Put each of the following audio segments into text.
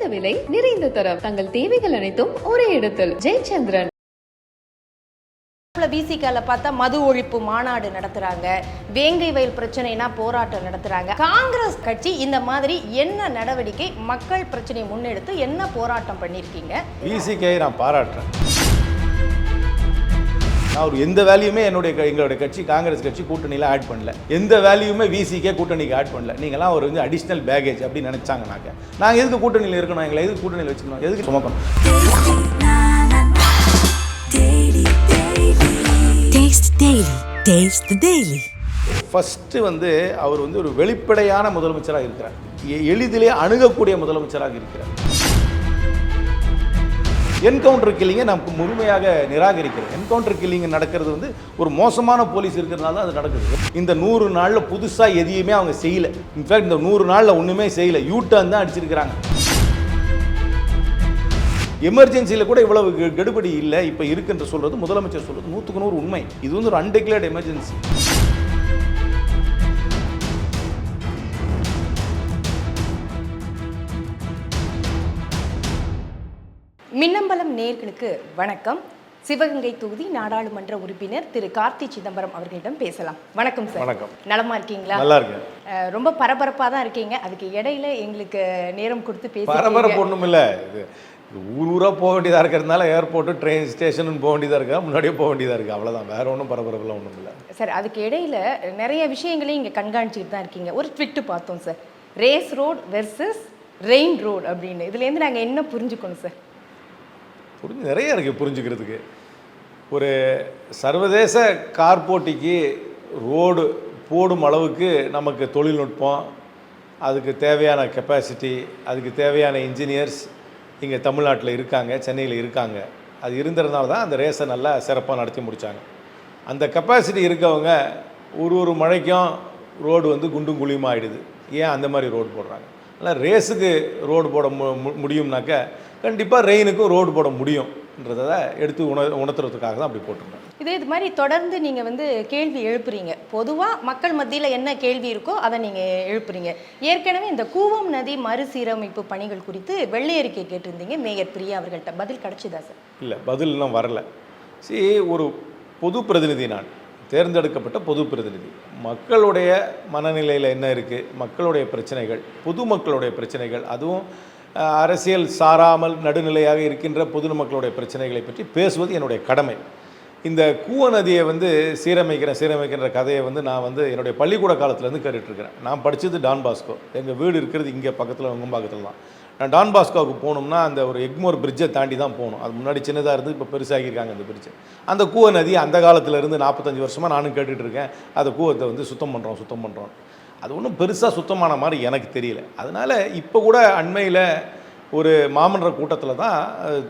குறைந்த விலை நிறைந்த தரம். தங்கள் தேவைகள் அனைத்தும் ஒரே இடத்தில். ஜெயச்சந்திரன். பிசிகால பார்த்தா மது ஒழிப்பு மாநாடு நடத்துறாங்க. வேங்கை வயல் பிரச்சனைனா போராட்டம் நடத்துறாங்க. காங்கிரஸ் கட்சி இந்த மாதிரி என்ன நடவடிக்கை மக்கள் பிரச்சனையை முன்னெடுத்து என்ன போராட்டம் பண்ணிருக்கீங்க விசிகே நான் பாராட்டுறேன். நான் ஒரு எந்த வேல்யூமே என்னுடைய எங்களுடைய கட்சி காங்கிரஸ் கட்சி கூட்டணியில் ஆட் பண்ணல. எந்த வேல்யூமே விசிகே கூட்டணிக்கு ஆட் பண்ணல. நீங்களாம் ஒரு வந்து அடிஷ்னல் பேகேஜ் அப்படின்னு நினைச்சாங்கனாக்க நாங்கள் எதுக்கு கூட்டணியில் இருக்கணும்? எங்களை எதுக்கு கூட்டணியில் வச்சுக்கணும்? எதுக்கு சுமக்கணும். ஃபஸ்ட்டு வந்து அவர் வந்து ஒரு வெளிப்படையான முதலமைச்சராக இருக்கிறார். எளிதிலே அணுகக்கூடிய முதலமைச்சராக இருக்கிறார். என்கவுண்டர் கில்லிங்கை நான் முழுமையாக நிராகரிக்கிறேன் என்கவுண்டர் கில்லிங் நடக்கிறது வந்து ஒரு மோசமான போலீஸ் இருக்கிறதுனால தான் அது நடக்குது. இந்த நூறு நாளில் புதுசாக எதையுமே அவங்க செய்யலை. இன்ஃபேக்ட் இந்த நூறு நாளில் ஒன்றுமே செய்யலை. யூ டர்ன் தான் அடிச்சிருக்கிறாங்க. எமர்ஜென்சியில் கூட இவ்வளவு கெடுபடி இல்லை. இப்போ இருக்குன்ற சொல்கிறது முதலமைச்சர் சொல்கிறது நூற்றுக்கு நூறு உண்மை. இது வந்து ஒரு அன்டிக்ளேர்ட் எமர்ஜென்சி மின்னம்பலம் நேர்களுக்கு வணக்கம். சிவகங்கை தொகுதி நாடாளுமன்ற உறுப்பினர் திரு கார்த்தி சிதம்பரம் அவர்களிடம் பேசலாம். வணக்கம் சார். வணக்கம். நலமா இருக்கீங்களா? நல்லா இருக்கேன். ரொம்ப பரபரப்பா தான் இருக்கீங்க. அதுக்கு இடையில எங்களுக்கு நேரம் கொடுத்து பேசி பரபரப்பு ஒன்றும் இல்லை. இது ஊர் ஊராக போக வேண்டியதாக இருக்கிறதுனால ஏர்போர்ட்டு ட்ரெயின் ஸ்டேஷன் போக வேண்டியதாக இருக்கா? முன்னாடியே போக வேண்டியதாக இருக்குது அவ்வளோதான் வேற ஒன்றும் பரபரப்புலாம் ஒன்றும் இல்லை. சார் அதுக்கு இடையில நிறைய விஷயங்களையும் இங்கே கண்காணிச்சுட்டு தான் இருக்கீங்க. ஒரு ட்விட்டு பார்த்தோம் sir. Race road versus rain road அப்படின்னு. இதுலேருந்து நாங்கள் என்ன புரிஞ்சுக்கணும் சார்? புரிஞ்சு நிறைய இருக்குது புரிஞ்சுக்கிறதுக்கு. ஒரு சர்வதேச கார் போட்டிக்கு ரோடு போடும் அளவுக்கு நமக்கு தொழில்நுட்பம் அதுக்கு தேவையான கெப்பாசிட்டி அதுக்கு தேவையான இன்ஜினியர்ஸ் இங்கே தமிழ்நாட்டில் இருக்காங்க சென்னையில் இருக்காங்க. அது இருந்ததுனால தான் அந்த ரேஸை நல்லா சிறப்பாக நடத்தி முடித்தாங்க அந்த கெப்பாசிட்டி இருக்கவங்க ஒரு ஒரு மழைக்கும் ரோடு வந்து குண்டும் குழியுமாயிடுது ஏன் அந்த மாதிரி ரோடு போடுறாங்க? அதனால் ரேஸுக்கு ரோடு போட மு முடியும்னாக்க கண்டிப்பாக ரெயினுக்கும் ரோடு போட முடியும்ன்றதை எடுத்து உண உணர்த்துறதுக்காக தான் அப்படி போட்டிருக்காங்க இதே இது மாதிரி தொடர்ந்து நீங்கள் வந்து கேள்வி எழுப்புறீங்க. பொதுவாக மக்கள் மத்தியில் என்ன கேள்வி இருக்கோ அதை நீங்கள் எழுப்புறீங்க. ஏற்கனவே இந்த கூவம் நதி மறுசீரமைப்பு பணிகள் குறித்து வெள்ளை அறிக்கை கேட்டிருந்தீங்க. மேயர் பிரியா அவர்கள்ட்ட பதில் கிடைச்சதா சார்? இல்லை பதில் இன்னும் வரல. சரி ஒரு பொது பிரதிநிதி நான். தேர்ந்தெடுக்கப்பட்ட பொது பிரதிநிதி. மக்களுடைய மனநிலையில் என்ன இருக்குது மக்களுடைய பிரச்சனைகள் பொதுமக்களுடைய பிரச்சனைகள் அதுவும் அரசியல் சாராமல் நடுநிலையாக இருக்கின்ற பொது மக்களுடைய பிரச்சனைகளை பற்றி பேசுவது என்னுடைய கடமை. இந்த கூவ நதியை வந்து சீரமைக்கிறேன் சீரமைக்கின்ற கதையை வந்து நான் வந்து என்னுடைய பள்ளிக்கூட காலத்துலேருந்து கேட்டுட்ருக்கிறேன் நான் படித்தது டான் பாஸ்கோ. எங்கள் வீடு இருக்கிறது இங்கே பக்கத்தில் உங்கம்பாக்கத்தில் தான் நான் டான் பாஸ்கோவுக்கு போகணும்னா அந்த ஒரு எக்மோர் பிரிட்ஜை தாண்டி தான் போகணும். அது முன்னாடி சின்னதாக இருந்து இப்போ பெருசாகியிருக்காங்க அந்த பிரிட்ஜ். அந்த கூவ நதி அந்த காலத்துல இருந்து நாற்பத்தஞ்சு வருஷமாக நானும் கேட்டுட்ருக்கேன் அந்த கூவத்தை வந்து சுத்தம் பண்ணுறோம் சுத்தம் பண்ணுறோம் அது ஒன்றும் பெருசாக சுத்தமான மாதிரி எனக்கு தெரியல. அதனால் இப்போ கூட அண்மையில் ஒரு மாமன்ற கூட்டத்தில் தான்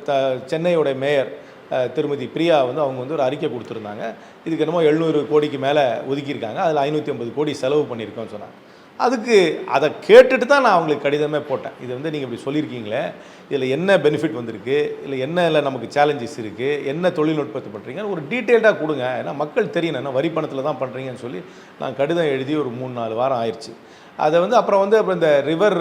த சென்னையோட மேயர் திருமதி பிரியா வந்து அவங்க வந்து ஒரு அறிக்கை கொடுத்துருந்தாங்க. இதுக்கு என்னமோ எழுநூறு கோடிக்கு மேலே ஒதுக்கியிருக்காங்க. அதில் ஐநூற்றி ஐம்பது கோடி செலவு பண்ணியிருக்கோம்னு சொன்னாங்க. அதுக்கு அதை கேட்டுட்டு தான் நான் அவங்களுக்கு கடிதமே போட்டேன். இது வந்து நீங்கள் இப்படி சொல்லியிருக்கீங்களே இதில் என்ன பெனிஃபிட் வந்திருக்கு இல்லை என்ன இல்லை நமக்கு சேலஞ்சஸ் இருக்குது என்ன தொழில்நுட்பத்தை பண்ணுறீங்க ஒரு டீட்டெயில்டாக கொடுங்க. ஏன்னா மக்கள் தெரியணும் என்ன வரி பணத்தில் தான் பண்ணுறீங்கன்னு சொல்லி நான் கடிதம் எழுதி ஒரு மூணு நாலு வாரம் ஆயிடுச்சு அதை வந்து அப்புறம் வந்து அப்புறம் இந்த ரிவர்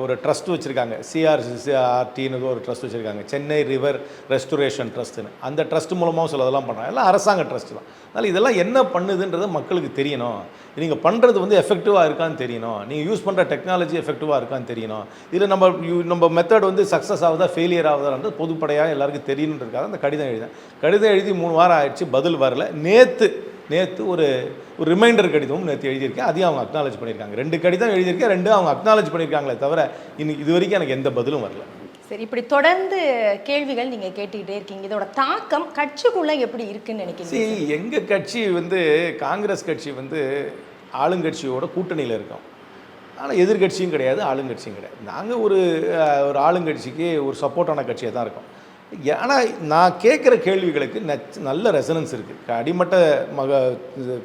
ஒரு ட்ரஸ்ட் வச்சுருக்காங்க. சிஆர்சிசிஆர்டின்னு ஒரு ட்ரஸ்ட் வச்சுருக்காங்க. சென்னை ரிவர் ரெஸ்டோரேஷன் ட்ரஸ்ட்டுன்னு அந்த ட்ரஸ்ட் மூலமாகவும் சில இதெல்லாம் பண்ணுறாங்க எல்லாம் அரசாங்க ட்ரஸ்ட் தான். அதனால் இதெல்லாம் என்ன பண்ணுதுன்றது மக்களுக்கு தெரியணும். நீங்கள் பண்ணுறது வந்து எஃபெக்டிவாக இருக்கான்னு தெரியணும். நீங்கள் யூஸ் பண்ணுற டெக்னாலஜி எஃபெக்டிவாக இருக்கான்னு தெரியணும். இதில் நம்ம யூ- நம்ம மெத்தட் வந்து சக்ஸஸ் ஆகுதா ஃபெயிலியர் ஆகுதான்றது பொதுப்படையாக எல்லாருக்கும் தெரியணுன்றதுக்காக அந்த கடிதம் எழுதினேன். கடிதம் எழுதி மூணு வாரம் ஆயிடுச்சு பதில் வரல. நேற்று நேற்று ஒரு ஒரு ரிமைண்டர் கடிதமும் நேற்று எழுதியிருக்கேன். அதையும் அவங்க அக்னாலேஜ் பண்ணியிருக்காங்க. ரெண்டு கடிதம் எழுதியிருக்கேன் ரெண்டும் அவங்க அக்னாலேஜ் பண்ணியிருக்காங்களே தவிர இன்னைக்கு இது வரைக்கும் எனக்கு எந்த பதிலும் வரல. சரி இப்படி தொடர்ந்து கேள்விகள் நீங்கள் கேட்டுக்கிட்டே இருக்கீங்க. இதோட தாக்கம் கட்சிக்குள்ளே எப்படி இருக்குன்னு நினைக்கிறீங்க? சரி எங்கள் கட்சி வந்து காங்கிரஸ் கட்சி வந்து ஆளுங்கட்சியோட கூட்டணியில் இருக்கோம். ஆனால் எதிர்கட்சியும் கிடையாது ஆளுங்கட்சியும் கிடையாது. நாங்கள் ஒரு ஒரு ஆளுங்கட்சிக்கு ஒரு சப்போர்ட்டான கட்சியாக தான் இருக்கோம். ஆனால் நான் கேட்குற கேள்விகளுக்கு நச் நல்ல ரெசனன்ஸ் இருக்குது அடிமட்ட மக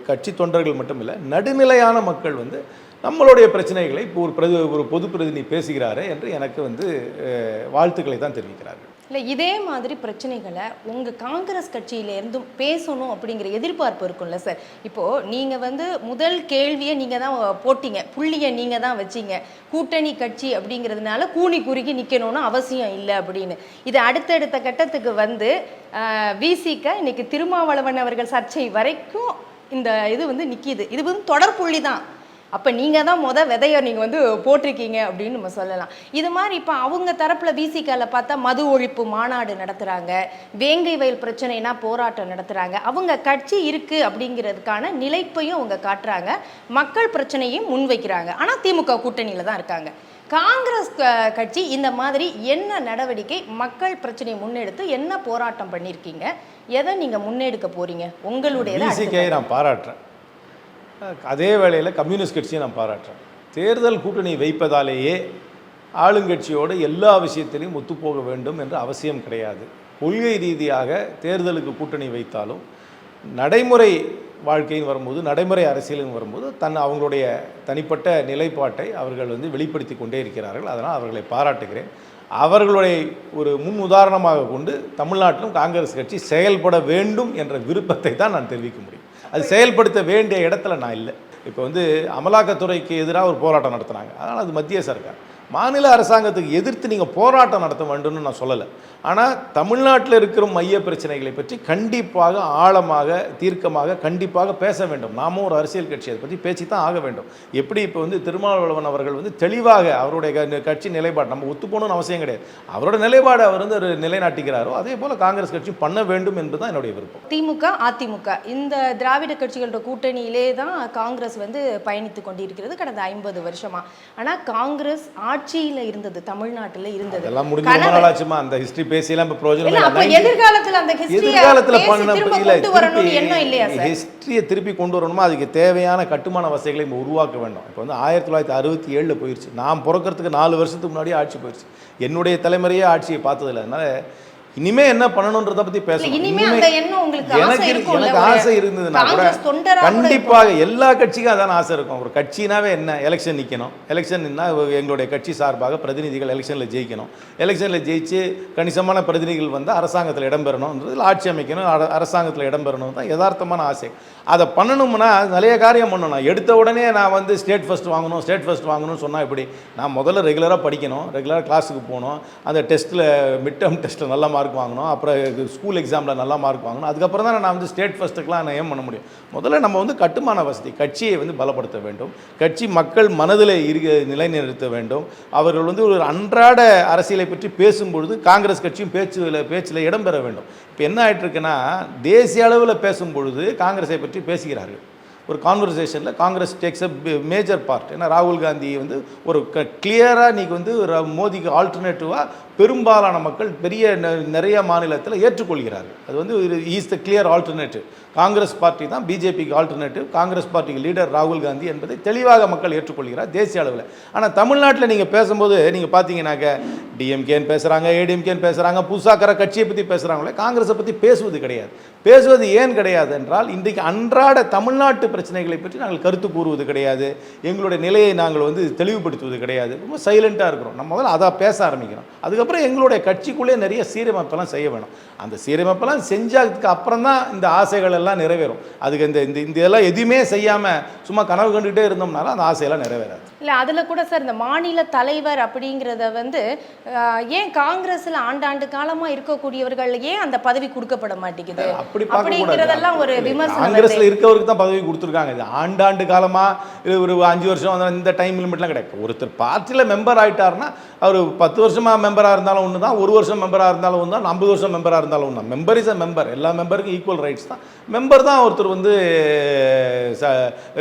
கட்சி தொண்டர்கள் மட்டும் இல்லை நடுநிலையான மக்கள் வந்து நம்மளுடைய பிரச்சனைகளை இப்போ ஒரு பிரதி ஒரு பொது பிரதிநிதி பேசுகிறாரு என்று எனக்கு வந்து வாழ்த்துக்களை தான் தெரிவிக்கிறார்கள். இல்லை இதே மாதிரி பிரச்சனைகளை உங்கள் காங்கிரஸ் கட்சியிலேருந்தும் பேசணும் அப்படிங்கிற எதிர்பார்ப்பு இருக்கும்ல சார்? இப்போது நீங்கள் வந்து முதல் கேள்வியை நீங்கள் தான் போட்டிங்க. புள்ளியை நீங்கள் தான் வச்சீங்க. கூட்டணி கட்சி அப்படிங்கிறதுனால கூனி குறுகி நிற்கணும்னு அவசியம் இல்லை அப்படின்னு. இது அடுத்தடுத்த கட்டத்துக்கு வந்து விசிக்க இன்னைக்கு திருமாவளவன் அவர்கள் சர்ச்சை வரைக்கும் இந்த இது வந்து நிற்கிது இது வந்து தொடர்புள்ளி தான். அப்போ நீங்கள் தான் மொதல் விதையை நீங்கள் வந்து போட்டிருக்கீங்க அப்படின்னு நம்ம சொல்லலாம். இது மாதிரி இப்போ அவங்க தரப்பில் விசிகால பார்த்தா மது ஒழிப்பு மாநாடு நடத்துகிறாங்க வேங்கை வயல் பிரச்சனைனா போராட்டம் நடத்துகிறாங்க அவங்க கட்சி இருக்குது அப்படிங்கிறதுக்கான நிலைப்பையும் அவங்க காட்டுறாங்க. மக்கள் பிரச்சனையும் முன்வைக்கிறாங்க. ஆனால் திமுக கூட்டணியில் தான் இருக்காங்க. காங்கிரஸ் கட்சி இந்த மாதிரி என்ன நடவடிக்கை மக்கள் பிரச்சனையை முன்னெடுத்து என்ன போராட்டம் பண்ணியிருக்கீங்க எதை நீங்கள் முன்னெடுக்க போகிறீங்க உங்களுடைய நான் பாராட்டுறேன். அதே வேளையில் கம்யூனிஸ்ட் கட்சியை நான் பாராட்டுறேன். தேர்தல் கூட்டணி வைப்பதாலேயே ஆளுங்கட்சியோடு எல்லா விஷயத்திலையும் ஒத்துப்போக வேண்டும் என்ற அவசியம் கிடையாது. கொள்கை ரீதியாக தேர்தலுக்கு கூட்டணி வைத்தாலும் நடைமுறை வாழ்க்கையின் வரும்போது நடைமுறை அரசியலும் வரும்போது தன் அவங்களுடைய தனிப்பட்ட நிலைப்பாட்டை அவர்கள் வந்து வெளிப்படுத்தி கொண்டே இருக்கிறார்கள். அதனால் அவர்களை பாராட்டுகிறேன். அவர்களுடைய ஒரு முன் உதாரணமாக கொண்டு தமிழ்நாட்டிலும் காங்கிரஸ் கட்சி செயல்பட வேண்டும் என்ற விருப்பத்தை தான் நான் தெரிவிக்க முடியும். அது செயல்படுத்த வேண்டிய இடத்துல நான் இல்லை. இப்போ வந்து அமலாக்கத்துறைக்கு எதிராக ஒரு போராட்டம் நடத்துனாங்க. அதனால் அது மத்திய சர்க்கார். மாநில அரசாங்கத்துக்கு எதிர்த்து நீங்கள் போராட்டம் நடத்த வேண்டும்னு நான் சொல்லலை. ஆனால் தமிழ்நாட்டில் இருக்கிற மைய பிரச்சனைகளை பற்றி கண்டிப்பாக ஆழமாக தீர்க்கமாக கண்டிப்பாக பேச வேண்டும். நாமும் ஒரு அரசியல் கட்சி அதை பற்றி பேச்சு தான் ஆக வேண்டும். எப்படி இப்போ வந்து திருமாவளவன் அவர்கள் வந்து தெளிவாக அவருடைய க- கட்சி நிலைப்பாடு நம்ம ஒத்துப்போகணும்னு அவசியம் கிடையாது. அவரோட நிலைப்பாடு அவர் வந்து ஒரு நிலைநாட்டுகிறாரோ அதே போல் காங்கிரஸ் கட்சி பண்ண வேண்டும் என்பது தான் என்னுடைய விருப்பம். திமுக அதிமுக இந்த திராவிட கட்சிகளோட கூட்டணியிலே தான் காங்கிரஸ் வந்து பயணித்து கொண்டிருக்கிறது கடந்த ஐம்பது வருஷமாக ஆனால் காங்கிரஸ் ஆட்சியில இருந்தது தமிழ்நாட்டுல இருந்தது. அதெல்லாம் முடிஞ்ச ரொம்ப நாள் ஆச்சுமா அந்த ஹிஸ்டரி பேசியெல்லாம் இப்போ பிரயோஜனம் இல்ல. அப்ப எதிர்காலத்துல அந்த ஹிஸ்டரிய எதிர்காலத்தில் பேசி பண்ண திரும்ப இல்லை திருப்பி சார் ஹிஸ்டரியை திருப்பி கொண்டு வரணுமா? அதுக்கு தேவையான கட்டுமான வசதிகளை நம்ம உருவாக்க வேண்டும். இப்போ வந்து ஆயிரத்தி தொள்ளாயிரத்தி அறுபத்தி ஏழில் போயிடுச்சு நான் பிறக்கறதுக்கு நாலு வருஷத்துக்கு முன்னாடியே ஆட்சி போயிடுச்சு என்னுடைய தலைமுறையே ஆட்சியை பார்த்ததில்ல. அதனால இனிமே என்ன பண்ணணுன்றத பத்தி பேசணும். இனிமே இனிமே அந்த எண்ணம் உங்களுக்கு ஆசை எனக்கு எனக்கு ஆசை இருந்ததுன்னா கூட கண்டிப்பாக எல்லா கட்சிக்கும் அதான ஆசை இருக்கும். ஒரு கட்சினாவே என்ன எலெக்ஷன் நிற்கணும் எலெக்ஷன் எங்களுடைய கட்சி சார்பாக பிரதிநிதிகள் எலெக்ஷனில் ஜெயிக்கணும். எலெக்ஷனில் ஜெயிச்சு கணிசமான பிரதிநிதிகள் வந்து அரசாங்கத்தில் இடம்பெறணும்ன்றது ஆட்சி அமைக்கணும் அர- அரசாங்கத்தில் இடம்பெறணும் தான் யதார்த்தமான ஆசை. அதை பண்ணணும்னா நிறைய காரியம் பண்ணணும். எடுத்த உடனே நான் வந்து ஸ்டேட் ஃபஸ்ட் வாங்கணும் ஸ்டேட் ஃபர்ஸ்ட் வாங்கணும்னு சொன்னால் எப்படி? நான் முதல்ல ரெகுலராக படிக்கணும் ரெகுலராக கிளாஸுக்கு போகணும். அந்த டெஸ்ட்டில் மிட் டேர்ம் டெஸ்ட்டில் நல்ல மார்க் வாங்கணும். அப்புறம் ஸ்கூல் எக்ஸாமில் நல்ல மார்க் வாங்கணும். அதுக்கப்புறம் தான் நான் வந்து ஸ்டேட் ஃபர்ஸ்ட்டுக்கெலாம் நான் ஏன் பண்ண முடியும். முதல்ல நம்ம வந்து கட்டுமான வசதி கட்சியை வந்து பலப்படுத்த வேண்டும். கட்சி மக்கள் மனதில் இருக்க நிலைநிறுத்த வேண்டும். அவர்கள் வந்து ஒரு அன்றாட அரசியலை பற்றி பேசும்பொழுது காங்கிரஸ் கட்சியும் பேச்சில் பேச்சில் இடம்பெற வேண்டும். இப்போ என்ன ஆகிட்டுருக்குன்னா தேசிய அளவில் பேசும்பொழுது காங்கிரஸை பற்றி பேசுகிறார்கள். ஒரு கான்வர்சேஷனில் Congress takes a major part ஏன்னா ராகுல் காந்தி வந்து ஒரு க கிளியராக இன்றைக்கி வந்து ர- மோதிக்கு ஆல்டர்னேட்டிவாக பெரும்பாலான மக்கள் பெரிய நெ- நிறைய மாநிலத்தில் ஏற்றுக்கொள்கிறார்கள். அது வந்து is the clear alternative Congress party தான் பிஜேபிக்கு ஆல்டர்னேட்டிவ் காங்கிரஸ் பார்ட்டிக்கு லீடர் ராகுல் காந்தி என்பதை தெளிவாக மக்கள் ஏற்றுக்கொள்கிறார் தேசிய அளவில். ஆனால் தமிழ்நாட்டில் நீங்கள் பேசும்போது நீங்கள் பார்த்தீங்கன்னாக்க டிஎம்கேன்னு பேசுகிறாங்க ஏடிஎம்கேன்னு பேசுகிறாங்க புதுசாக்கிற கட்சியை பற்றி பேசுகிறாங்களே காங்கிரஸை பற்றி பேசுவது கிடையாது. பேசுவது ஏன் கிடையாது என்றால் இன்றைக்கு அன்றாட தமிழ்நாட்டு பிரச்சனைகளை பற்றி நாங்கள் கருத்து கூறுவது கிடையாது. எங்களுடைய நிலையை நாங்கள் வந்து தெளிவுபடுத்துவது கிடையாது. ரொம்ப சைலண்ட்டாக இருக்கிறோம். நம்ம முதல்ல அதை பேச ஆரம்பிக்கிறோம் அதுக்கப்புறம் எங்களுடைய கட்சிக்குள்ளே நிறைய சீரமைப்பெல்லாம் செய்ய வேணும். அந்த சீரமைப்பெல்லாம் செஞ்சதுக்கு அப்புறம் தான் இந்த ஆசைகள் எல்லாம் நிறைவேறும். அதுக்கு இந்த இந்த இந்த இதெல்லாம் எதுவுமே செய்யாமல் சும்மா கனவு கண்டுகிட்டே இருந்தோம்னாலும் அந்த ஆசையெல்லாம் நிறைவேறாது. இல்ல அதுல கூட சார் இந்த மாநில தலைவர் அப்படிங்கிறத வந்து ஏன் காங்கிரஸ்ல ஆண்டாண்டு காலமா இருக்கக்கூடியவர்கள் ஏன் அந்த பதவி கொடுக்கப்பட மாட்டேங்குது? அப்படி அப்படிங்கிறதெல்லாம் ஒரு விமர்சனம் காங்கிரஸ்ல. இருக்கவருக்கு தான் பதவி கொடுத்துருக்காங்க. இது ஆண்டாண்டு காலமா இது ஒரு அஞ்சு வருஷம் இந்த டைம் லிமிட்லாம் கிடையாது. ஒருத்தர் பார்ட்டியில மெம்பர் ஆயிட்டாருன்னா அவர் பத்து வருஷமா மெம்பரா இருந்தாலும் ஒன்று தான் ஒரு வருஷம் மெம்பரா இருந்தாலும் ஒன்று தான் ஐம்பது வருஷம் மெம்பரா இருந்தாலும் ஒன்று தான். மெம்பர் இஸ் அ மெம்பர் எல்லா மெம்பருக்கும் ஈக்குவல் ரைட்ஸ் தான். மெம்பர் தான் ஒருத்தர் வந்து ச-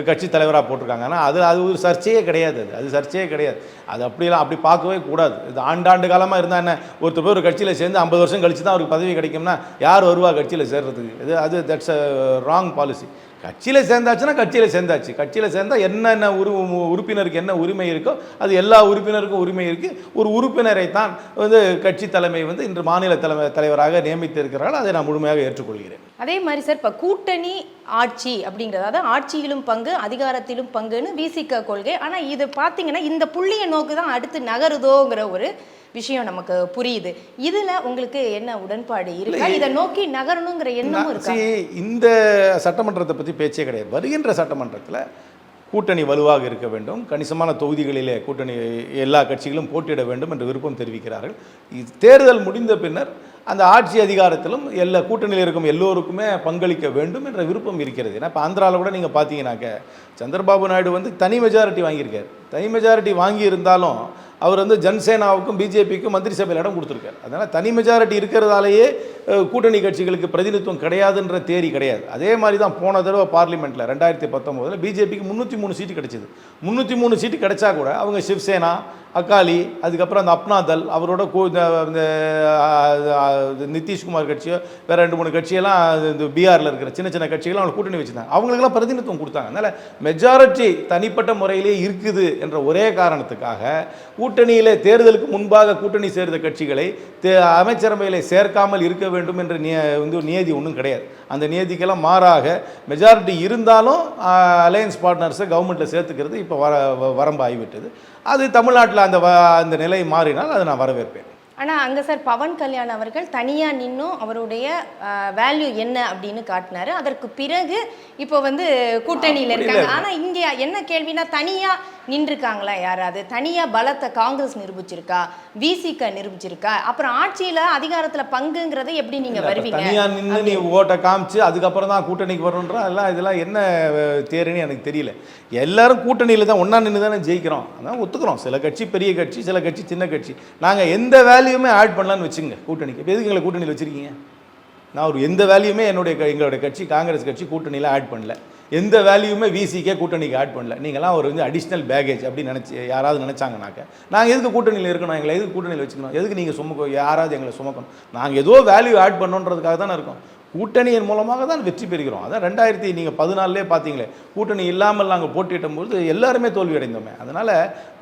கட்சி தலைவராக போட்டிருக்காங்க. ஆனால் அது அது ஒரு சர்ச்சையே கிடையாது. அது. அது சர்ச்சையே கிடையாது. அது அப்படிலாம் அப்படி பார்க்கவே கூடாது. இது ஆண்டாண்டு காலமாக இருந்தால் என்ன? ஒருத்தர் போய் ஒரு கட்சியில் சேர்ந்து ஐம்பது வருஷம் கழிச்சு தான் அவருக்கு பதவி கிடைக்கும்னா யார் வருவா கட்சியில் சேர்றதுக்கு? இது அது தட்ஸ் அ ராங் பாலிசி கட்சியில் சேர்ந்தாச்சுன்னா கட்சியில் சேர்ந்தாச்சு. கட்சியில் சேர்ந்தால் என்னென்ன உரு உறுப்பினருக்கு என்ன உரிமை இருக்கோ அது எல்லா உறுப்பினருக்கும் உரிமை இருக்குது ஒரு உறுப்பினரை தான் வந்து கட்சி தலைமை வந்து இன்று மாநில தலைமை தலைவராக நியமித்து இருக்கிறார்கள் அதை நான் முழுமையாக ஏற்றுக்கொள்கிறேன். அதே மாதிரி சார் இப்போ கூட்டணி ஆட்சி அப்படிங்கிறது அதாவது ஆட்சியிலும் பங்கு அதிகாரத்திலும் பங்குன்னு விசிக கொள்கை. ஆனால் இது பார்த்தீங்கன்னா இந்த புள்ளியை நோக்கு தான் அடுத்து நகருதோங்கிற ஒரு விஷயம் நமக்கு புரியுது. இதுல உங்களுக்கு என்ன உடன்பாடு இருக்கா? இதை நோக்கி நகரணுங்கிற எண்ணமும் இருக்கா? இந்த சட்டமன்றத்தை பற்றி பேச்சே கிடையாது. வருகின்ற சட்டமன்றத்தில் கூட்டணி வலுவாக இருக்க வேண்டும். கணிசமான தொகுதிகளிலே கூட்டணி எல்லா கட்சிகளும் போட்டியிட வேண்டும் என்று விருப்பம் தெரிவிக்கிறார்கள். தேர்தல் முடிந்த பின்னர் அந்த ஆட்சி அதிகாரத்திலும் எல்லா கூட்டணியில் இருக்கும் எல்லோருக்குமே பங்களிக்க வேண்டும் என்ற விருப்பம் இருக்கிறது. ஏன்னா இப்போ ஆந்திராவில் கூட நீங்கள் பார்த்தீங்கன்னாக்க சந்திரபாபு நாயுடு வந்து தனி மெஜாரிட்டி வாங்கியிருக்காரு. தனி மெஜாரிட்டி வாங்கி இருந்தாலும் அவர் வந்து ஜன்சேனாவுக்கும் பிஜேபிக்கும் மந்திரி சபையில் இடம் கொடுத்துருக்காரு. அதனால் தனி மெஜாரிட்டி இருக்கிறதாலேயே கூட்டணி கட்சிகளுக்கு பிரதிநிதித்துவம் கிடையாதுன்ற தேரி கிடையாது. அதே மாதிரி தான் போன தடவை பார்லிமெண்ட்டில் ரெண்டாயிரத்தி பத்தொம்போதில் பிஜேபிக்கு முந்நூற்றி மூணு சீட்டு கிடச்சிது. முந்நூற்றி மூணு சீட்டு கிடைச்சா கூட அவங்க சிவசேனா அகாலி அதுக்கப்புறம் அந்த அப்னாதல் அவரோட கூ- இந்த நிதிஷ்குமார் கட்சியோ வேறு ரெண்டு மூணு கட்சியெல்லாம் இந்த பீகாரில் இருக்கிற சின்ன சின்ன கட்சிகளும் அவங்க கூட்டணி வச்சுருந்தாங்க. அவங்களுக்கெல்லாம் பிரதிநிதித்துவம் கொடுத்தாங்க. அதனால் மெஜாரிட்டி தனிப்பட்ட முறையிலே இருக்குது என்ற ஒரே காரணத்துக்காக கூட்டணியிலே தேர்தலுக்கு முன்பாக கூட்டணி சேர்ந்த கட்சிகளை தே அமைச்சரவையில் சேர்க்காமல் இருக்க வேண்டும் என்ற நிய வந்து நியதி ஒன்றும் கிடையாது. அந்த நியதிக்கெல்லாம் மாறாக மெஜாரிட்டி இருந்தாலும் அலையன்ஸ் பார்ட்னர்ஸை கவர்மெண்ட்டில் சேர்த்துக்கிறது இப்போ வர வ- வரம்பாகிவிட்டது. அது தமிழ்நாட்டில் அந்த அந்த நிலை மாறினால் அதை நான் வரவேற்பேன். ஆனா அங்க சார் பவன் கல்யாண் அவர்கள் தனியா நின்னும் அவருடைய வேல்யூ என்ன அப்படின்னு காட்டினாரு. அதற்கு பிறகு இப்போ வந்து கூட்டணியில இருக்காங்க. இல்ல. ஆனா இங்க என்ன கேள்வினா தனியா நின்றுருக்காங்களா யாராவது? தனியா பலத்தை காங்கிரஸ் நிரூபிச்சிருக்கா? விசிக நிரூபிச்சிருக்கா? அப்புறம் ஆட்சியில அதிகாரத்துல பங்குங்கிறதை எப்படி நீங்க வருவீங்க? தனியா நின்று நீ ஓட்டை காமிச்சு அதுக்கப்புறம் தான் கூட்டணிக்கு வரணுன்ற அதெல்லாம் இதெல்லாம் என்ன தேருன்னு எனக்கு தெரியல. எல்லாரும் கூட்டணியில் தான் ஒன்றா நின்று தானே ஜெயிக்கிறோம். அதான் ஒத்துக்கிறோம். சில கட்சி பெரிய கட்சி சில கட்சி சின்ன கட்சி. நாங்கள் எந்த வேல்யூமே ஆட் பண்ணலான்னு வச்சுங்க கூட்டணிக்கு. இப்போ எதுக்கு எங்களை கூட்டணியில் வச்சுருக்கீங்க? நான் ஒரு எந்த வேல்யூமே என்னுடைய எங்களுடைய கட்சி காங்கிரஸ் கட்சி கூட்டணியில் ஆட் பண்ணல. எந்த வேல்யூமே விசிக்கே கூட்டணிக்கு ஆட் பண்ணல. நீங்களாம் ஒரு வந்து அடிஷ்னல் பேகேஜ் அப்படின்னு நினச்சி யாராவது நினச்சாங்கனாக்க நாங்கள் எதுக்கு கூட்டணியில் இருக்கணும்? எங்களை எதுக்கு கூட்டணியில் வச்சுக்கணும்? எதுக்கு நீங்கள் சுமக்க யாராவது எங்களை சுமக்கணும்? நாங்கள் ஏதோ வேல்யூ ஆட் பண்ணணுன்றதுக்காக தானே இருக்கோம். கூட்டணியின் மூலமாக தான் வெற்றி பெறுகிறோம். அதான் ரெண்டாயிரத்தி நீங்கள் பதினாலே பார்த்தீங்களே கூட்டணி இல்லாமல் நாங்கள் போட்டியிடும் எல்லாருமே தோல்வி அடைந்தோமே அதனால்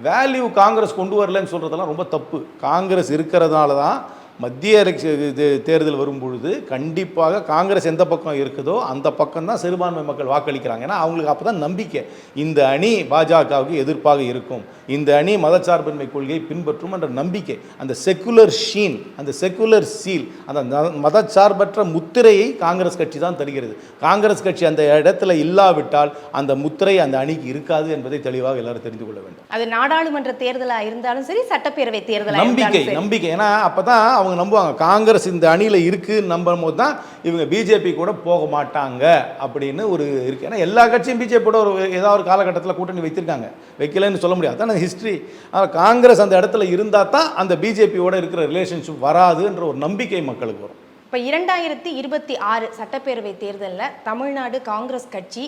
வேல்யூ காங்கிரஸ் கொண்டு வரலன்னு சொல்கிறதெல்லாம் ரொம்ப தப்பு. காங்கிரஸ் இருக்கிறதுனால தான் மத்திய அரசு இது தேர்தல் வரும் பொழுது கண்டிப்பாக காங்கிரஸ் எந்த பக்கம் இருக்குதோ அந்த பக்கம் தான் சிறுபான்மை மக்கள் வாக்களிக்கிறாங்க. ஏன்னா அவங்களுக்கு அப்போ தான் நம்பிக்கை. இந்த அணி பாஜகவுக்கு எதிர்ப்பாக இருக்கும். இந்த அணி மதச்சார்பின்மை கொள்கையை பின்பற்றும் என்ற நம்பிக்கை. அந்த செக்குலர் ஷீன் அந்த செக்குலர் சீல் அந்த மதச்சார்பற்ற முத்திரையை காங்கிரஸ் கட்சி தான் தருகிறது. காங்கிரஸ் கட்சி அந்த இடத்துல இல்லாவிட்டால் அந்த முத்திரை அந்த அணிக்கு இருக்காது என்பதை தெளிவாக எல்லாரும் தெரிந்து கொள்ள வேண்டும். அது நாடாளுமன்ற தேர்தலா இருந்தாலும் சரி சட்டப்பேரவை தேர்தலா நம்பிக்கை நம்பிக்கை. ஏன்னா அப்பதான் அவங்க நம்புவாங்க. காங்கிரஸ் இந்த அணியில் இருக்குன்னு நம்பும் போது தான் இவங்க பிஜேபி கூட போக மாட்டாங்க அப்படின்னு ஒரு இருக்குது ஏன்னா எல்லா கட்சியும் பிஜேபியோட ஒரு ஏதாவது ஒரு காலகட்டத்தில் கூட்டணி வைத்திருக்காங்க. வைக்கலன்னு சொல்ல முடியாது. அதான் ஹிஸ்ட்ரி ஆனால் காங்கிரஸ் அந்த இடத்துல இருந்தால் தான் அந்த பிஜேபியோட இருக்கிற ரிலேஷன்ஷிப் வராதுன்ற ஒரு நம்பிக்கை மக்களுக்கு வரும். இப்போ இரண்டாயிரத்தி இருபத்தி ஆறு சட்டப்பேரவை தேர்தலில் தமிழ்நாடு காங்கிரஸ் கட்சி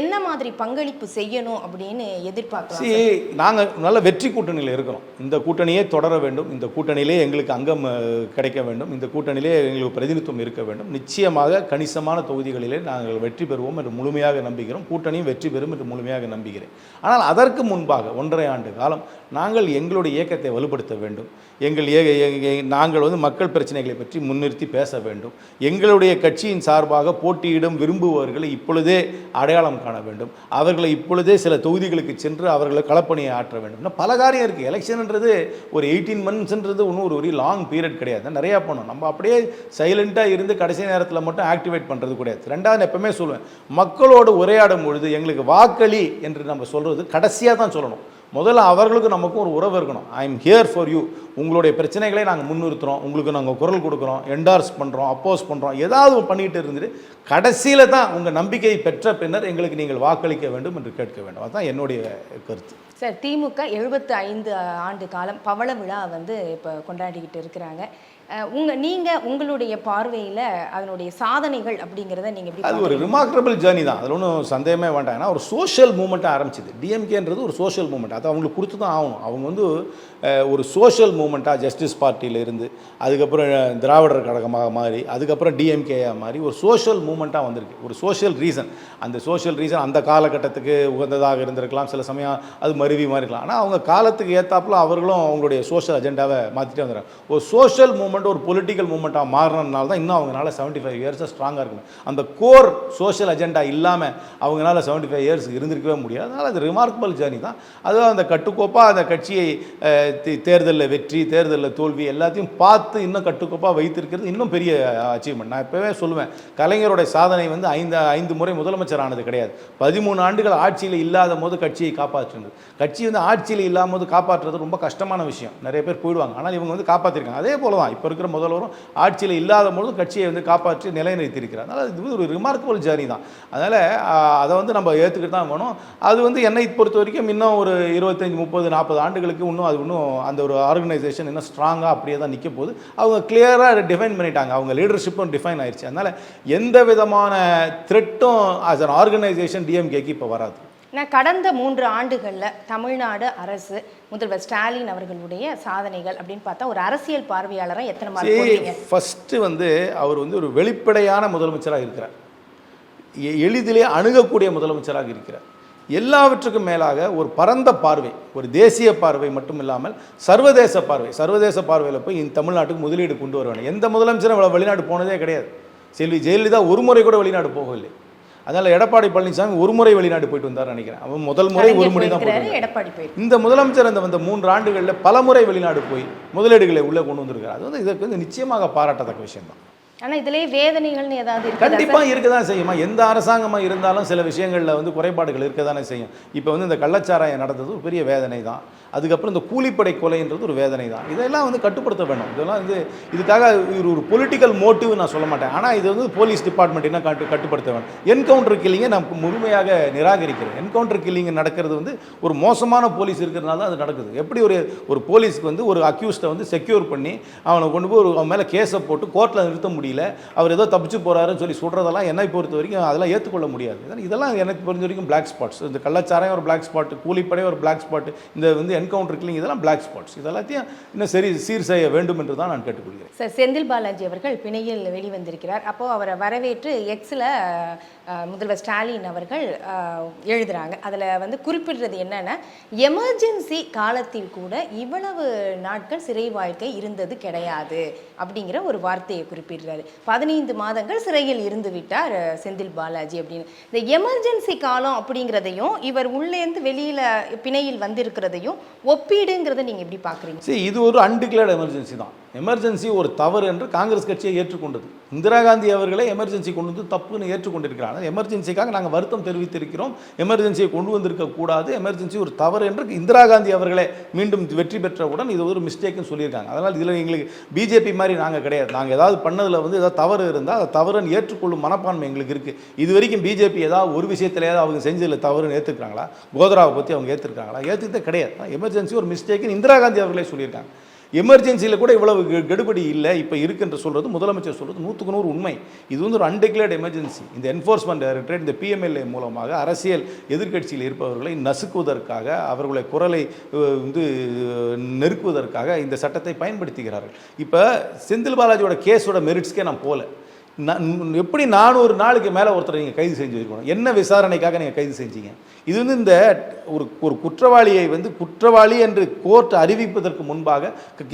என்ன மாதிரி பங்களிப்பு செய்யணும் அப்படின்னு எதிர்பார்க்கலாம் நாங்கள் நல்ல வெற்றி கூட்டணியில் இருக்கிறோம். இந்த கூட்டணியே தொடர வேண்டும். இந்த கூட்டணியிலே எங்களுக்கு அங்கம் கிடைக்க வேண்டும். இந்த கூட்டணியிலே எங்களுக்கு பிரதிநிதித்துவம் இருக்க வேண்டும். நிச்சயமாக கணிசமான தொகுதிகளிலே நாங்கள் வெற்றி பெறுவோம் என்று முழுமையாக நம்புகிறோம். கூட்டணியும் வெற்றி பெறும் என்று முழுமையாக நம்புகிறேன். ஆனால் அதற்கு முன்பாக ஒன்றரை ஆண்டு காலம் நாங்கள் எங்களுடைய இயக்கத்தை வலுப்படுத்த வேண்டும். எங்கள் ஏ நாங்கள் வந்து மக்கள் பிரச்சனைகளை பற்றி முன்னிறுத்தி பேச வேண்டும். எங்களுடைய கட்சியின் சார்பாக போட்டியிடும் விரும்புபவர்களை இப்பொழுதே அடையாளம் காண வேண்டும். அவர்களை இப்பொழுதே சில தொகுதிகளுக்கு சென்று அவர்களை களப்பணியை ஆற்ற வேண்டும். பல காரியம் இருக்குது எலெக்ஷன்ன்றது ஒரு எயிட்டீன் மந்த்ஸ்ன்றது ஒன்றும் ஒரு ஒரு லாங் பீரியட் கிடையாது. நிறையா பண்ணணும் நம்ம அப்படியே சைலண்ட்டாக இருந்து கடைசி நேரத்தில் மட்டும் ஆக்டிவேட் பண்ணுறது கிடையாது. ரெண்டாவது எப்பவுமே சொல்லுவேன் மக்களோடு உரையாடும் பொழுது எங்களுக்கு வாக்களி என்று நம்ம சொல்கிறது கடைசியாக தான் சொல்லணும். முதல்ல அவர்களுக்கும் நமக்கும் ஒரு உறவு இருக்கணும். I am here for you உங்களுடைய பிரச்சனைகளை நாங்கள் முன்னிறுத்துறோம். உங்களுக்கு நாங்கள் குரல் கொடுக்குறோம். என்டார்ஸ் பண்ணுறோம் அப்போஸ் பண்ணுறோம் ஏதாவது பண்ணிக்கிட்டு இருந்துட்டு கடைசியில் தான் உங்கள் நம்பிக்கையை பெற்ற பின்னர் எங்களுக்கு நீங்கள் வாக்களிக்க வேண்டும் என்று கேட்க வேண்டும். அதுதான் என்னுடைய கருத்து. சார் திமுக எழுபத்து ஐந்து ஆண்டு காலம் பவள விழா வந்து இப்போ கொண்டாடிக்கிட்டு இருக்கிறாங்க. அஹ், உங்க நீங்க உங்களுடைய பார்வையில அதனுடைய சாதனைகள் அப்படிங்கிறத நீங்க எப்படி அது ஒரு? ரிமார்க்கபிள் ஜேர்னி தான். அதில் ஒன்றும் சந்தேகமே வேண்டாம். ஏன்னா ஒரு சோஷியல் மூமெண்ட்டாக ஆரம்பிச்சது. டிஎம்கேன்றது ஒரு சோஷியல் மூமெண்ட் அது அவங்களுக்கு கொடுத்து தான் ஆகணும். அவங்க வந்து ஒரு சோஷியல் மூமெண்ட்டாக ஜஸ்டிஸ் பார்ட்டியில இருந்து அதுக்கப்புறம் திராவிடர் கழகமாக மாறி அதுக்கப்புறம் டிஎம்கேயாக மாறி ஒரு சோஷியல் மூமெண்ட் மூமெண்ட்டாக வந்திருக்கு. ஒரு சோஷியல் ரீசன் அந்த சோஷியல் ரீசன் அந்த காலகட்டத்துக்கு உகந்ததாக இருந்திருக்கலாம். சில சமயம் அது மருவி மாதிரி இருக்கலாம் ஆனால் அவங்க காலத்துக்கு ஏத்தாப்புல அவர்களும் அவங்களுடைய சோஷியல் அஜெண்டாவை மாற்றிட்டே வந்துடுறாங்க. ஒரு சோஷியல் மூமெண்ட் ஒரு பொலிட்டிக்கல் மூமெண்ட்டாக மாறினதுனால தான் இன்னும் அவங்களால செவன்ட்டி ஃபைவ் இயர்ஸாக ஸ்ட்ராங்காக இருக்கணும். அந்த கோர் சோஷியல் அஜெண்டா இல்லாமல் அவங்களால செவன்ட்டி ஃபைவ் இயர்ஸ் இருந்திருக்கவே முடியாது. அதனால் அது ரிமார்க்கபிள் ஜேர்னி தான். அதுவும் அந்த கட்டுக்கோப்பாக அந்த கட்சியை தே- தேர்தலில் வெற்றி தேர்தலில் தோல்வி எல்லாத்தையும் பார்த்து இன்னும் கட்டுக்கோப்பாக வைத்திருக்கிறது இன்னும் பெரிய அச்சீவ்மெண்ட் நான் எப்போவே சொல்லுவேன். கலைஞருடைய சாதனை வந்து ஐந்து ஐந்து முறை முதலமைச்சர் ஆனது கிடையாது. பதிமூணு ஆண்டுகள் ஆட்சியில் இல்லாத போது கட்சியை காப்பாற்றுனது. கட்சி வந்து ஆட்சியில் இல்லாமல் போது காப்பாற்றுறது ரொம்ப கஷ்டமான விஷயம். நிறைய பேர் போயிடுவாங்க. ஆனால் இவங்க வந்து காப்பாற்றிருக்காங்க அதே போல தான் இப்போ இருக்கிற முதல்வரும் ஆட்சியில் இல்லாத பொழுது கட்சியை வந்து காப்பாற்றி நிலைநிறுத்தியிருக்கிறார். அதனால் இது வந்து ஒரு ரிமார்க்கபிள் ஜேர்னி தான். அதனால் அதை வந்து நம்ம ஏற்றுக்கிட்டு தான் வேணும். அது வந்து என்னை பொறுத்த வரைக்கும் இன்னும் ஒரு இருபத்தஞ்சி முப்பது நாற்பது ஆண்டுகளுக்கு இன்னும் அது இன்னும் அந்த ஒரு ஆர்கனைசேஷன் இன்னும் ஸ்ட்ராங்காக அப்படியே தான் நிற்க போகுது. அவங்க கிளியராக டிஃபைன் பண்ணிட்டாங்க. அவங்க லீடர்ஷிப்பும் டிஃபைன் ஆயிடுச்சு அதனால் எந்த விதமான த்ரெட்டும் ஆஸ் அன் ஆர்கனைசேஷன் டிஎம்கேக்கு இப்போ வராது. நான் கடந்த மூன்று ஆண்டுகளில் தமிழ்நாடு அரசு முதல்வர் ஸ்டாலின் அவர்களுடைய சாதனைகள் அப்படின்னு பார்த்தா ஒரு அரசியல் பார்வையாளராக எத்தனை போடுவீங்க ஃபஸ்ட்டு வந்து அவர் வந்து ஒரு வெளிப்படையான முதலமைச்சராக இருக்கிறார். எ- எளிதிலே அணுகக்கூடிய முதலமைச்சராக இருக்கிறார். எல்லாவற்றுக்கும் மேலாக ஒரு பரந்த பார்வை ஒரு தேசிய பார்வை மட்டும் இல்லாமல் சர்வதேச பார்வை சர்வதேச பார்வையில் போய் இந்த தமிழ்நாட்டுக்கு முதலீடு கொண்டு வருவாங்க எந்த முதலமைச்சரும் இவ்வளோ வெளிநாடு போனதே கிடையாது. செல்வி ஜெயலலிதா ஒரு முறை கூட வெளிநாடு போகவில்லை. அதனால் எடப்பாடி பழனிசாமி ஒரு முறை வெளிநாடு போயிட்டு வந்தார் நினைக்கிறேன். அவன் முதல் முறை ஒரு முறை தான் எடப்பாடி இந்த முதலமைச்சர் அந்த வந்த மூன்று ஆண்டுகளில் பல முறை வெளிநாடு போய் முதலீடுகளை உள்ளே கொண்டு வந்திருக்காரு அது வந்து இதற்கு வந்து நிச்சயமாக பாராட்டத்தக்க விஷயம் தான் ஆனா இதுலயே வேதனைகள்னு ஏதாவது கண்டிப்பாக இருக்க தான் செய்யுமா? எந்த அரசாங்கமாக இருந்தாலும் சில விஷயங்களில் வந்து குறைபாடுகள் இருக்க தானே செய்யும். இப்போ வந்து இந்த கள்ளச்சாராயம் நடந்தது பெரிய வேதனை தான் அதுக்கப்புறம் இந்த கூலிப்படை கொலைன்றது ஒரு வேதனை தான் இதெல்லாம் வந்து கட்டுப்படுத்த வேணும். இதெல்லாம் வந்து இதுக்காக இது ஒரு பொலிட்டிக்கல் மோட்டிவ் நான் சொல்ல மாட்டேன். ஆனால் இது வந்து போலீஸ் டிபார்ட்மெண்ட் என்ன கட்டு கட்டுப்படுத்த வேணும்? என்கவுண்டர் கில்லிங்கை நான் முழுமையாக நிராகரிக்கிறேன். என்கவுண்டர் கில்லிங் நடக்கிறது வந்து ஒரு மோசமான போலீஸ் இருக்கிறதுனால தான் அது நடக்குது. எப்படி ஒரு ஒரு போலீஸ்க்கு வந்து ஒரு அக்யூஸ்டை வந்து செக்யூர் பண்ணி அவனை கொண்டு போய் ஒரு அவன் மேலே கேஸை போட்டு கோர்ட்டில் நிறுத்த முடியல அவர் ஏதோ தப்பிச்சு போகிறாருன்னு சொல்லி சொல்கிறதெல்லாம் என்னை பொறுத்த வரைக்கும் அதெல்லாம் ஏற்றுக்கொள்ள முடியாது. இதெல்லாம் எனக்கு தெரிஞ்ச வரைக்கும் பிளாக் ஸ்பாட்ஸ் இந்த கள்ளச்சாரம் ஒரு பிளாக் ஸ்பாட் கூலிப்படை ஒரு பிளாக் ஸ்பாட் இந்த வந்து என்கவுண்டர் கில்லிங் இதெல்லாம் பிளாக் ஸ்பாட்ஸ் இதெல்லாத்தையும் இன்னும் சரி சீர் செய்ய வேண்டும் என்று தான் நான் கேட்டுக்கொள்கிறேன். சார் செந்தில் பாலாஜி அவர்கள் பிணையில் வெளிவந்திருக்கிறார். அப்போது அவரை வரவேற்று எக்ஸில் முதல்வர் ஸ்டாலின் அவர்கள் எழுதுகிறாங்க எழுதுறாங்க. அதில் வந்து குறிப்பிடுறது என்னென்னா எமர்ஜென்சி காலத்தில் கூட இவ்வளவு நாட்கள் சிறை வாழ்க்கை இருந்தது கிடையாது அப்படிங்கிற ஒரு வார்த்தையை குறிப்பிடுறாரு. பதினைந்து மாதங்கள் சிறையில் இருந்து விட்டார் செந்தில் பாலாஜி அப்படின்னு. இந்த எமர்ஜென்சி காலம் அப்படிங்கிறதையும் இவர் உள்ளேருந்து வெளியில் பிணையில் வந்திருக்கிறதையும் ஒப்பீடுங்கிறத நீங்கள் எப்படி பார்க்குறீங்க சரி இது ஒரு அன்டிக்ளேர்ட் எமர்ஜென்சி தான். எமர்ஜென்சி ஒரு தவறு என்று காங்கிரஸ் கட்சியை ஏற்றுக்கொண்டது. இந்திரா காந்தி அவர்களை எமர்ஜென்சி கொண்டு வந்து தப்புன்னு ஏற்றுக்கொண்டிருக்கிறாங்க. எமர்ஜென்சிக்காக நாங்கள் வருத்தம் தெரிவித்திருக்கிறோம். எமர்ஜென்சியை கொண்டு வந்திருக்க கூடாது. எமர்ஜென்சி ஒரு தவறு என்று இந்திரா காந்தி அவர்களே மீண்டும் வெற்றி பெற்றவுடன் இது ஒரு மிஸ்டேக்னு சொல்லியிருக்காங்க. அதனால் இதில் எங்களுக்கு பிஜேபி மாதிரி நாங்கள் கிடையாது. நாங்கள் ஏதாவது பண்ணதில் வந்து ஏதாவது தவறு இருந்தால் அதை தவறுன்னு ஏற்றுக்கொள்ளும் மனப்பான்மை எங்களுக்கு இருக்குது இது வரைக்கும் பிஜேபி ஏதாவது ஒரு விஷயத்திலேயாவது அவங்க செஞ்சதில் தவறுன்னு ஏற்றுக்கிறாங்களா கோதராவை பற்றி அவங்க ஏற்றுக்கிறாங்களா ஏற்றுக்கிட்டே கிடையாது. எமர்ஜென்சி ஒரு மிஸ்டேக்குன்னு இந்திரா காந்தி அவர்களே சொல்லியிருக்காங்க. எமர்ஜென்சியில் கூட இவ்வளவு கெடுபடி இல்லை இப்போ இருக்குன்ற சொல்கிறது முதலமைச்சர் சொல்கிறது நூற்றுக்கு நூறு உண்மை. இது வந்து ஒரு அன்டிக்ளேர்ட் எமர்ஜென்சி இந்த என்ஃபோர்ஸ்மெண்ட் டைரக்டரேட் இந்த பிஎம்எல்ஏ மூலமாக அரசியல் எதிர்க்கட்சியில் இருப்பவர்களை நசுக்குவதற்காக அவர்களுடைய குரலை வந்து நெருக்குவதற்காக இந்த சட்டத்தை பயன்படுத்துகிறார்கள். இப்போ செந்தில் பாலாஜியோட கேஸோட மெரிட்ஸ்க்கே நான் போகல எப்படி நானூறு நாளுக்கு மேலே ஒருத்தர் நீங்கள் கைது செஞ்சு வச்சுக்கணும் என்ன விசாரணைக்காக நீங்கள் கைது செஞ்சீங்க? இது வந்து இந்த ஒரு ஒரு குற்றவாளியை வந்து குற்றவாளி என்று கோர்ட் அறிவிப்பதற்கு முன்பாக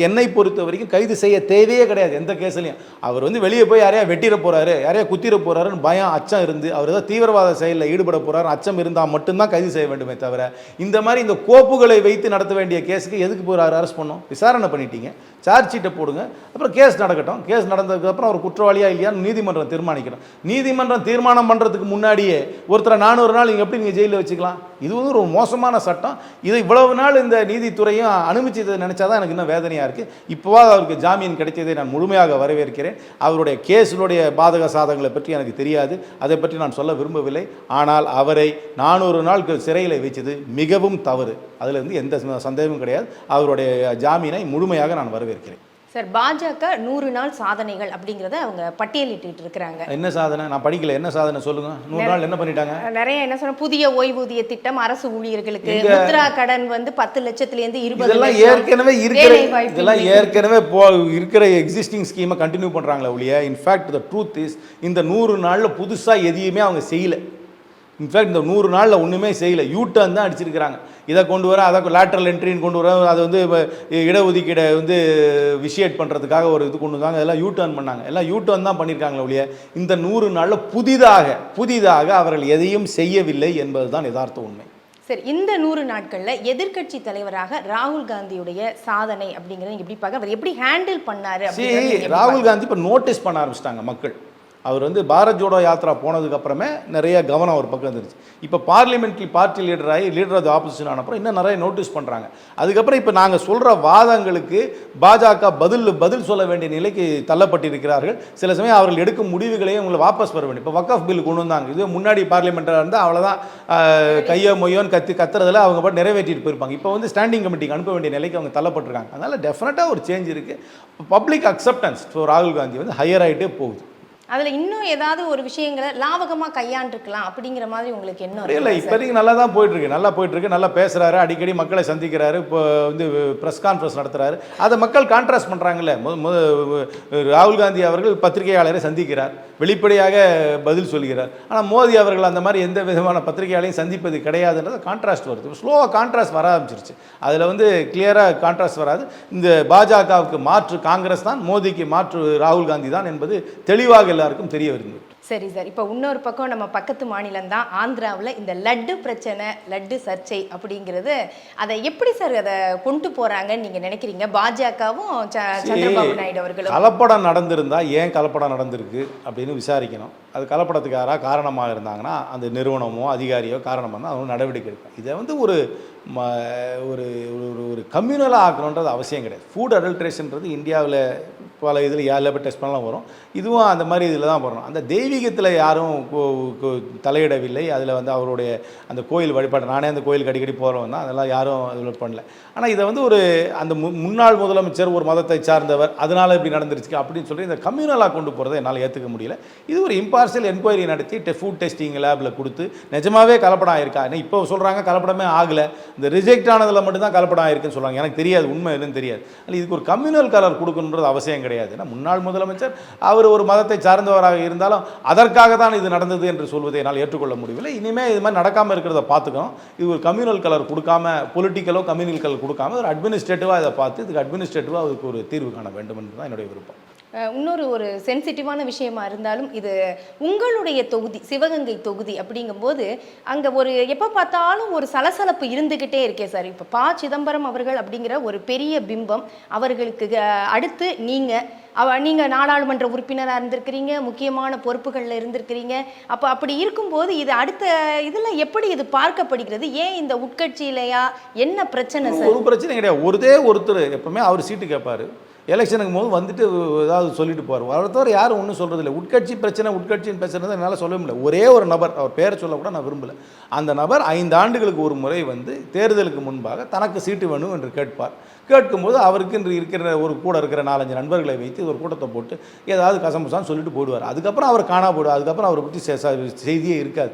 என்னை பொறுத்த வரைக்கும் கைது செய்ய தேவையே கிடையாது எந்த கேஸ்லையும். அவர் வந்து வெளியே போய் யாரையா வெட்டிட போகிறாரு யாரையா குத்திர போகிறாருன்னு பயம் அச்சம் இருந்து அவர் ஏதாவது தீவிரவாத செயலில் ஈடுபட போகிறாரு அச்சம் இருந்தால் மட்டும்தான் கைது செய்ய வேண்டுமே தவிர இந்த மாதிரி இந்த கோப்புகளை வைத்து நடத்த வேண்டிய கேஸுக்கு எதுக்கு போய் அரெஸ்ட் பண்ணோம். விசாரணை பண்ணிட்டீங்க. சார்ஜ் ஷீட்டை போடுங்க. அப்புறம் கேஸ் நடக்கட்டும். கேஸ் நடந்ததுக்கப்புறம் அவர் குற்றவாளியாக இல்லையான்னு நீதிமன்றம் தீர்மானிக்கணும். நீதிமன்றம் தீர்மானம் பண்ணுறதுக்கு முன்னாடியே ஒருத்தரை நானூறு நாள் நீங்கள் எப்படி நீங்கள் ஜெயிலில் வச்சுக்கலாம்? இது வந்து ஒரு மோசமான சட்டம். இது இவ்வளவு நாள் இந்த நீதித்துறையும் அனுமதிச்சதை நினச்சாதான் எனக்கு இன்னும் வேதனையாக இருக்குது இப்போவாது அவருக்கு ஜாமீன் கிடைத்ததை நான் முழுமையாக வரவேற்கிறேன். அவருடைய கேஸினுடைய பாதக சாதகங்களை பற்றி எனக்கு தெரியாது. அதை பற்றி நான் சொல்ல விரும்பவில்லை. ஆனால் அவரை நானூறு நாள் சிறையில் வைச்சது மிகவும் தவறு. அதில் இருந்து எந்த சந்தேகமும் கிடையாது. அவருடைய ஜாமீனை முழுமையாக நான் வரவேற்கிறேன் சார் பாஜக நூறு நாள் சாதனைகள் அப்படிங்கிறத அவங்க பட்டியலிட்டு இருக்கிறாங்க. என்ன சாதனை? நான் படிக்கல. என்ன சாதனை சொல்லுங்க? நூறு நாள் என்ன பண்ணிட்டாங்க? நிறைய என்ன சொன்ன புதிய ஓய்வூதிய திட்டம் அரசு ஊழியர்களுக்கு. முத்ரா கடன் வந்து பத்து லட்சத்துல இருந்து இருபது. ஏற்கனவே இருக்கிற இதெல்லாம். ஏற்கனவே போ இருக்கிற எக்ஸிஸ்டிங் ஸ்கீமை கண்டினியூ பண்ணுறாங்களே ஒழிய இன்ஃபேக்ட் த ட்ரூத் இஸ் இந்த நூறு நாளில் புதுசாக எதையுமே அவங்க செய்யல. இன்ஃபேக்ட் இந்த நூறு நாளில் ஒன்றுமே செய்யல. யூ டர்ன் தான் அடிச்சிருக்கிறாங்க. இதை கொண்டு வர அதை லேட்ரல் என்ட்ரின்னு கொண்டு வர அதை வந்து இடஒதுக்கீடை வந்து விஷியேட் பண்ணுறதுக்காக ஒரு இது கொண்டு வந்தாங்க. அதெல்லாம் யூ டர்ன் பண்ணாங்க. எல்லாம் யூ டர்ன் தான் பண்ணியிருக்காங்களே ஒழிய இந்த நூறு நாளில் புதிதாக புதிதாக அவர்கள் எதையும் செய்யவில்லை என்பது தான் யதார்த்த உண்மை. சரி இந்த நூறு நாட்கள்ல எதிர்க்கட்சி தலைவராக ராகுல் காந்தியுடைய சாதனை அப்படிங்கறத எப்படி பார்க்க? அவர் எப்படி ஹேண்டில் பண்ணாரு ராகுல் காந்தி இப்போ நோட்டீஸ் பண்ண ஆரம்பிச்சிட்டாங்க மக்கள். அவர் வந்து பாரத் ஜோடோ யாத்ரா போனதுக்கு அப்புறமே நிறைய கவனம் அவர் பக்கம் வந்துருச்சு இப்போ பார்லிமெண்ட்ரி பார்ட்டி லீடராகி லீடர் ஆஃப் ஆப்போசிஷன் ஆனப்பறம் இன்னும் நிறைய நோட்டீஸ் பண்ணுறாங்க அதுக்கப்புறம் இப்போ நாங்கள் சொல்கிற வாதங்களுக்கு பாஜக பதில் பதில் சொல்ல வேண்டிய நிலைக்கு தள்ளப்பட்டிருக்கிறார்கள். சில சமயம் அவர்கள் எடுக்கும் முடிவுகளையும் உங்களை வாபஸ் வர வேண்டும் இப்போ வக்கஃப் பில் கொண்டு வந்தாங்க. இது முன்னாடி பார்லிமெண்ட்டாக இருந்தால் அவ்வளோதான் கையோ மொய்யோன்னு கத்து கத்துறதில் அவங்க பாட்டு நிறைவேற்றிட்டு போயிருப்பாங்க. இப்போ வந்து ஸ்டாண்டிங் கமிட்டிக்கு அனுப்ப வேண்டிய நிலைக்கு அவங்க தள்ளப்பட்டிருக்காங்க. அதனால் டெஃபினட்டாக ஒரு சேஞ்ச் இருக்குது பப்ளிக் அக்செப்டன்ஸ் ஸோ ராகுல் காந்தி வந்து ஹையர் ஆகிட்டே போகுது. அதுல இன்னும் ஏதாவது ஒரு விஷயங்களை லாவகமா கையாண்டிருக்கலாம் அப்படிங்கிற மாதிரி உங்களுக்கு என்ன இல்லை இப்போதைக்கு நல்லா தான் போயிட்டு இருக்கு நல்லா போயிட்டு இருக்கு நல்லா பேசுறாரு. அடிக்கடி மக்களை சந்திக்கிறாரு. இப்போ வந்து ப்ரெஸ் கான்ஃபரன்ஸ் நடத்துறாரு. அதை மக்கள் கான்ட்ராஸ்ட் மு- ராகுல் காந்தி அவர்கள் பத்திரிகையாளரை சந்திக்கிறார். வெளிப்படையாக பதில் சொல்கிறார். ஆனால் மோடி அவர்கள் அந்த மாதிரி எந்த விதமான பத்திரிகையாலையும் சந்திப்பது கிடையாதுன்றது கான்ட்ராஸ்ட் வருது. ஸ்லோவாக கான்ட்ராஸ்ட் வர ஆரம்பிச்சிருச்சு. அதில் வந்து கிளியராக கான்ட்ராஸ்ட் வராது. இந்த பாஜகவுக்கு மாற்று காங்கிரஸ் தான் மோடிக்கு மாற்று ராகுல் காந்தி தான் என்பது தெளிவாக எல்லாருக்கும் தெரிய வருது சரி சார். இப்போ இன்னொரு பக்கம் நம்ம பக்கத்து மாநிலம் தான் ஆந்திராவில் இந்த லட்டு பிரச்சனை லட்டு சர்ச்சை அப்படிங்கிறது. அதை எப்படி சார் அதை கொண்டு போறாங்கன்னு நீங்க நினைக்கிறீங்க? பாஜகவும் சந்திரபாபு நாயுடு அவர்களும் கலப்படம் நடந்திருந்தா ஏன் கலப்படம் நடந்திருக்கு அப்படின்னு விசாரிக்கணும். அது கலப்படத்துக்கு யாராக காரணமாக இருந்தாங்கன்னா அந்த நிறுவனமோ அதிகாரியோ காரணமாக இருந்தால் அவங்க நடவடிக்கை எடுக்கும். இதை வந்து ஒரு ம ஒரு ஒரு ஒரு கம்யூனலாக ஆக்கணுன்றது அவசியம் கிடையாது. ஃபுட் அடல்ட்ரேஷன்றது இந்தியாவில் பல இதில் ஏழு டெஸ்ட் பண்ணலாம் வரும். இதுவும் அந்த மாதிரி இதில் தான் வரணும் அந்த தெய்வீகத்தில் யாரும் தலையிடவில்லை. அதில் வந்து அவருடைய அந்த கோயில் வழிபாடு நானே அந்த கோயிலுக்கு அடிக்கடி போகிறவன் தான். அதெல்லாம் யாரும் இதில் பண்ணல. ஆனால் இதை வந்து ஒரு அந்த மு முன்னாள் முதலமைச்சர் ஒரு மதத்தை சார்ந்தவர் அதனால் இப்படி நடந்துருச்சு அப்படின்னு சொல்லி இந்த கம்யூனலாக கொண்டு போகிறத என்னால் ஏற்றுக்க முடியல. இது ஒரு இம்பார்ஷியல் என்கொயரி நடத்தி ஃபுட் டெஸ்டிங் லேபில் கொடுத்து நிஜமாவே கலப்படம் ஆயிருக்கா? ஏன்னா இப்போ சொல்கிறாங்க கலப்படமே ஆகலை. இந்த ரிஜெக்ட் ஆனதில் மட்டும்தான் கலப்படம் ஆயிருக்குன்னு சொல்கிறாங்க எனக்கு தெரியாது உண்மை என்னன்னு தெரியாது. ஆனால் இதுக்கு ஒரு கம்யூனல் கலர் கொடுக்கணுன்றது அவசியம் கிடையாது. ஏன்னா முன்னாள் முதலமைச்சர் அவர் ஒரு மதத்தை சார்ந்தவராக இருந்தாலும் அதற்காக தான் இது நடந்தது என்று சொல்வதை என்னால் ஏற்றுக்கொள்ள முடியவில்லை. இனிமேல் இது மாதிரி நடக்காமல் இருக்கிறத பார்த்துக்கணும். இது ஒரு கம்யூனல் கலர் கொடுக்காம பொலிட்டிக்கலோ கம்யூனல் கலர் கொடுக்காம ஒரு அட்மினிஸ்ட்ரேட்டிவாக இதை பார்த்து இதுக்கு அட்மினிஸ்ட்ரேட்டிவாக அதுக்கு ஒரு தீர்வு காண வேண்டும் என்று தான் என்னுடைய விருப்பம். இன்னொரு ஒரு சென்சிட்டிவான விஷயமா இருந்தாலும் இது உங்களுடைய தொகுதி சிவகங்கை தொகுதி அப்படிங்கும்போது அங்க ஒரு எப்போ பார்த்தாலும் ஒரு சலசலப்பு இருந்துகிட்டே இருக்கே சார். இப்போ ப. சிதம்பரம் அவர்கள் அப்படிங்கிற ஒரு பெரிய பிம்பம் அவர்களுக்கு அடுத்து நீங்க அவ நீங்க நாடாளுமன்ற உறுப்பினராக இருந்திருக்கிறீங்க முக்கியமான பொறுப்புகளில் இருந்திருக்கிறீங்க. அப்போ அப்படி இருக்கும்போது இது அடுத்த இதுல எப்படி இது பார்க்கப்படுகிறது? ஏன் இந்த உட்கட்சியிலையா? என்ன பிரச்சனை சார்? ஒரு பிரச்சனை கிடையாது. ஒருதே ஒருத்தர் எப்பவுமே அவர் சீட்டு கேட்பாரு எலெக்ஷனுக்கு போது வந்துட்டு ஏதாவது சொல்லிட்டு போவார். அவரை தவிர யாரும் ஒன்றும் சொல்கிறது இல்லை உட்கட்சி பிரச்சனை உட்கட்சின்னு பேசுகிறது என்னால் சொல்ல முடியல. ஒரே ஒரு நபர் அவர் பேரை சொல்ல கூட நான் விரும்பல. அந்த நபர் ஐந்து ஆண்டுகளுக்கு ஒரு முறை வந்து தேர்தலுக்கு முன்பாக தனக்கு சீட்டு வேணும் என்று கேட்பார். கேட்கும்போது அவருக்கு இருக்கிற ஒரு கூட இருக்கிற நாலஞ்சு நண்பர்களை வைத்து ஒரு கூட்டத்தை போட்டு ஏதாவது கசமுசான்னு சொல்லிட்டு போயிடுவார் அதுக்கப்புறம் அவர் காணா போடுவார். அதுக்கப்புறம் அவரை பற்றி செய்தியே இருக்காது.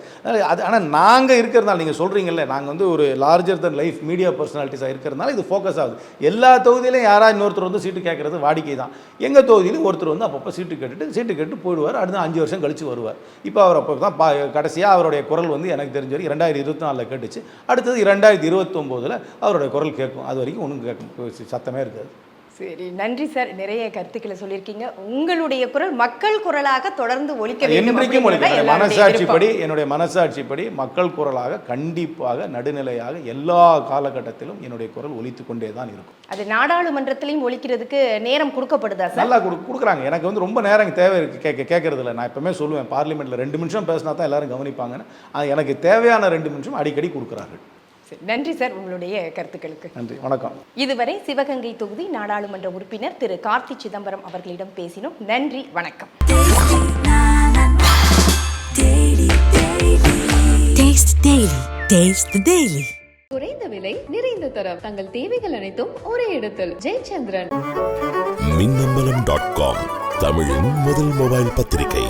அது ஆனால் நாங்கள் இருக்கிறதுனால நீங்கள் சொல்கிறீங்கல்ல நாங்கள் வந்து ஒரு லார்ஜர் தன் லைஃப் மீடியா பர்சனாலிட்டிஸாக இருக்கிறதுனால இது ஃபோக்கஸ் ஆகுது. எல்லா தொகுதியிலையும் யாராவது இன்னொருத்தர் வந்து சீட்டு கேட்குறது வாடிக்கை தான். எங்கள் தொகுதியிலும் ஒருத்தர் வந்து அப்பப்போ சீட்டு கேட்டுட்டு சீட்டு கேட்டு போயிடுவார். அடுத்து அஞ்சு வருஷம் கழிச்சு வருவார். இப்போ அவர் அப்போ தான் பா கடைசியாக அவருடைய குரல் வந்து எனக்கு தெரிஞ்ச வரைக்கும் ரெண்டாயிரத்தி இருபத்தி நாலில் கேட்டுச்சு. அடுத்தது இரண்டாயிரத்தி இருபத்தொம்போதில் அவருடைய குரல் கேட்கும். அது வரைக்கும் ஒன்றும் கேட்கும் சத்தமே இருக்காது. சரி நன்றி சார். நிறைய கருத்துக்களை சொல்லியிருக்கீங்க. உங்களுடைய குரல் மக்கள் குரலாக தொடர்ந்து வேண்டும் என்றைக்கும் எல்லாருடைய மனசாட்சிப்படி. என்னுடைய மனசாட்சிப்படி மக்கள் குரலாக கண்டிப்பாக நடுநிலையாக எல்லா காலகட்டத்திலும் என்னுடைய குரல் ஒலித்து கொண்டே தான் இருக்கும். அது நாடாளுமன்றத்திலையும் ஒலிக்கிறதுக்கு நேரம் கொடுக்கப்படுதா சார்? நல்லா கொடு கொடுக்குறாங்க. எனக்கு வந்து ரொம்ப நேரம் தேவை இருக்கு. கேட்க கேட்கறது இல்லை நான் எப்பவுமே சொல்லுவேன் பார்லிமெண்ட்டில் ரெண்டு நிமிஷம் பேசினா தான் எல்லாரும் கவனிப்பாங்கன்னு. அது எனக்கு தேவையான ரெண்டு நிமிஷம் அடிக்கடி கொடுக்குறார்கள். நன்றி சார் உங்களுடைய கருத்துக்களுக்கு. நன்றி. வணக்கம். இதுவரை சிவகங்கை தொகுதி நாடாளுமன்ற உறுப்பினர் திரு கார்த்தி சிதம்பரம் அவர்களிடம் பேசினோம். நன்றி வணக்கம். Taste Daily. Taste the Daily. குறைந்த விலை நிறைந்த தரம். தங்கள் தேவைகள் அனைத்தும் ஒரே இடத்தில். ஜெயச்சந்திரன். மின்னம்பலம் டாட் காம் தமிழின் முதல் மொபைல் பத்திரிகை.